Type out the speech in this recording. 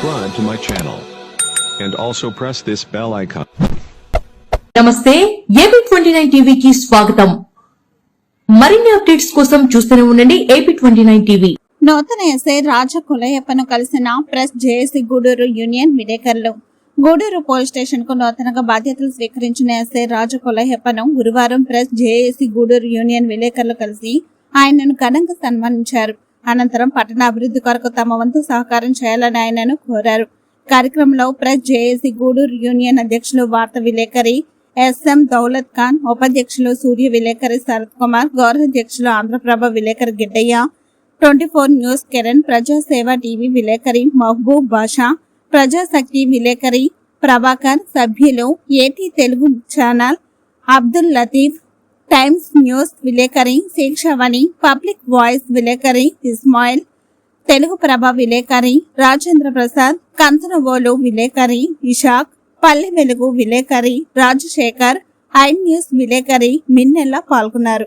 subscribe to my channel. And also press this bell icon. నమస్తే AP twenty nine టీవీకి స్వాగతం మరిన్ని updates కోసం చూస్తూనే ఉండండి ఏపీ ట్వంటీ నైన్ టీవీ నూతన ఎస్ఐ రాజ కులయ్యప్పను కలిసిన ప్రెస్ జేఏసీ గూడూరు యూనియన్ విలేకరులు గూడూరు పోలీస్ స్టేషన్కు నూతనంగా బాధ్యతలు స్వీకరించిన ఎస్ఐ రాజ కులయ్యప్పను గురువారం ప్రెస్ జేఏసీ గూడూరు యూనియన్ విలేకరులు కలిసి ఆయనను ఘనంగా సన్మానించారు అనంతరం పట్టణ అభివృద్ధి కొరకు తమ వంతు సహకారం చేయాలని ఆయనను కోరారు. కార్యక్రమంలో ప్రెస్ జేఏసీ గూడూరు యూనియన్ అధ్యక్షులు వార్త విలేకరి ఎస్ఎం దౌలత్ ఖాన్ ఉపాధ్యక్షులు సూర్య విలేకరి శరత్ కుమార్ గౌరవాధ్యక్షులు ఆంధ్రప్రభ విలేకరి Giddaiah twenty four news Kiran Prajaseva TV విలేకరి మహబూబ్ బాషా ప్రజాశక్తి విలేకరి ప్రభాకర్ సభ్యులు AT Telugu channel Abdul Latif times news విలేకరి శిక్షావణి పబ్లిక్ వాయిస్ విలేకరి ఇస్మాయిల్ తెలుగు ప్రభ విలేకరి రాజేంద్ర ప్రసాద్ కంచనవోలు విలేకరి ఇషాక్ పల్లె వెలుగు విలేకరి రాజశేఖర్ ఐ న్యూస్ విలేకరి మిన్నెల్ల పాల్గొన్నారు.